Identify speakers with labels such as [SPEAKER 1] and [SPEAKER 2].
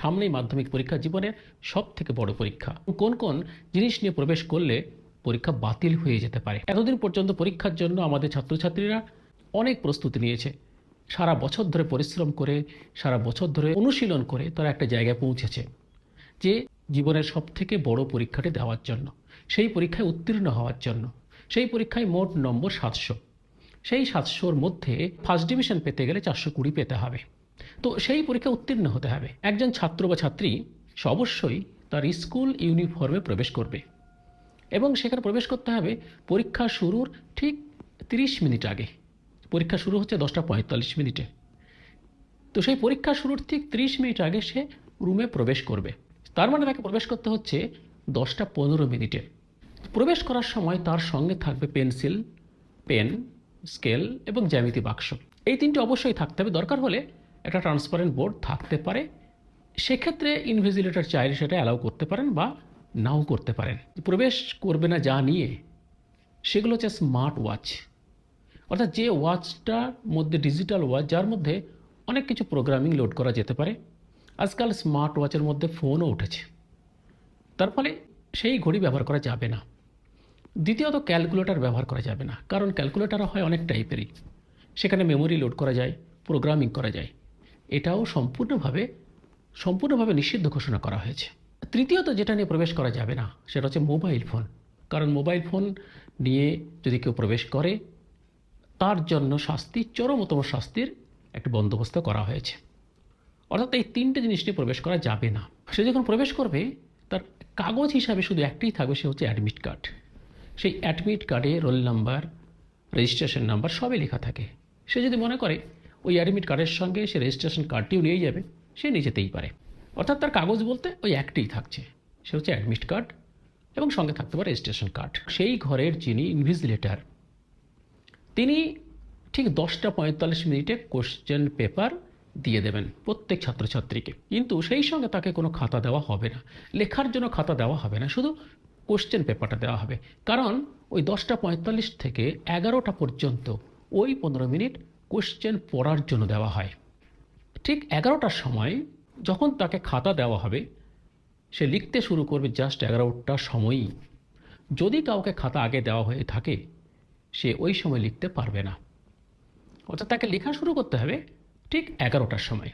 [SPEAKER 1] সামনেই মাধ্যমিক পরীক্ষা জীবনের সব থেকে বড় পরীক্ষা। কোন কোন জিনিস নিয়ে প্রবেশ করলে পরীক্ষা বাতিল হয়ে যেতে পারে? এতদিন পর্যন্ত পরীক্ষার জন্য আমাদের ছাত্রছাত্রীরা অনেক প্রস্তুতি নিয়েছে। সারা বছর ধরে পরিশ্রম করে, সারা বছর ধরে অনুশীলন করে তারা একটা জায়গায় পৌঁছেছে যে জীবনের সব থেকে বড় পরীক্ষাটি দেওয়ার জন্য, সেই পরীক্ষায় উত্তীর্ণ হওয়ার জন্য, সেই পরীক্ষায় মোট নম্বর সাতশো। সেই সাতশোর মধ্যে ফার্স্ট ডিভিশন পেতে গেলে চারশো কুড়ি পেতে হবে। তো সেই পরীক্ষা উত্তীর্ণ হতে হবে। একজন ছাত্র বা ছাত্রী অবশ্যই তার স্কুল ইউনিফর্মে প্রবেশ করবে এবং সেখানে প্রবেশ করতে হবে পরীক্ষা শুরুর ঠিক তিরিশ মিনিট আগে। পরীক্ষা শুরু হচ্ছে দশটা পঁয়তাল্লিশ মিনিটে। তো সেই পরীক্ষা শুরুর ঠিক তিরিশ মিনিট আগে সে রুমে প্রবেশ করবে। তার মানে তাকে প্রবেশ করতে হচ্ছে দশটা পনেরো মিনিটে। প্রবেশ করার সময় তার সঙ্গে থাকবে পেন্সিল, পেন, স্কেল এবং জ্যামিতি বাক্স। এই তিনটি অবশ্যই থাকতে হবে। দরকার হলে একটা ট্রান্সপারেন্ট বোর্ড থাকতে পারে। সেক্ষেত্রে ইনভিজিলেটর চাইলে সেটা অ্যালাউ করতে পারেন বা নাও করতে পারেন। প্রবেশ করবে না যা নিয়ে, সেগুলো হচ্ছে স্মার্ট ওয়াচ অর্থাৎ যে ওয়াচটার মধ্যে ডিজিটাল ওয়াচ যার মধ্যে অনেক কিছু প্রোগ্রামিং লোড করা যেতে পারে। আজকাল স্মার্ট ওয়াচের মধ্যে ফোনও উঠেছে। তার ফলে সেই ঘড়ি ব্যবহার করা যাবে না। দ্বিতীয়ত ক্যালকুলেটর ব্যবহার করা যাবে না। কারণ ক্যালকুলেটর হয় অনেক টাইপেরই সেখানে মেমোরি লোড করা যায় প্রোগ্রামিং করা যায়। এটাও সম্পূর্ণভাবে সম্পূর্ণভাবে নিষিদ্ধ ঘোষণা করা হয়েছে। তৃতীয়ত যেটা নিয়ে প্রবেশ করা যাবে না, সেটা হচ্ছে মোবাইল ফোন। কারণ মোবাইল ফোন নিয়ে যদি কেউ প্রবেশ করে, তার জন্য শাস্তি, চরমতম শাস্তির একটি বন্দোবস্ত করা হয়েছে। অর্থাৎ এই তিনটে জিনিস নিয়ে প্রবেশ করা যাবে না। সে যখন প্রবেশ করবে, তার কাগজ হিসাবে শুধু একটাই থাকবে, সে হচ্ছে অ্যাডমিট কার্ড। সেই অ্যাডমিট কার্ডে রোল নাম্বার, রেজিস্ট্রেশন নাম্বার সবই লেখা থাকে। সে যদি মনে করে ওই অ্যাডমিট কার্ডের সঙ্গে সে রেজিস্ট্রেশন কার্ডটিও নিয়ে যাবে। সে নিয়ে যেতেই পারে। অর্থাৎ তার কাগজ বলতে ওই একটাই থাকছে। সে হচ্ছে অ্যাডমিট কার্ড এবং সঙ্গে থাকতে পারে রেজিস্ট্রেশন কার্ড সেই ঘরের যিনি ইনভিজিলেটার তিনি ঠিক দশটা পঁয়তাল্লিশ মিনিটে কোশ্চেন পেপার দিয়ে দেবেন প্রত্যেক ছাত্রছাত্রীকে। কিন্তু সেই সঙ্গে তাকে কোনো খাতা দেওয়া হবে না। লেখার জন্য খাতা দেওয়া হবে না, শুধু কোশ্চেন পেপারটা দেওয়া হবে। কারণ ওই দশটা পঁয়তাল্লিশ থেকে এগারোটা পর্যন্ত ওই পনেরো মিনিট কোশ্চেন পড়ার জন্য দেওয়া হয়। ঠিক এগারোটার সময় যখন তাকে খাতা দেওয়া হবে, সে লিখতে শুরু করবে জাস্ট এগারোটার সময়ই। যদি কাউকে খাতা আগে দেওয়া হয়ে থাকে, সে ওই সময় লিখতে পারবে না। অর্থাৎ তাকে লেখা শুরু করতে হবে ঠিক এগারোটার সময়।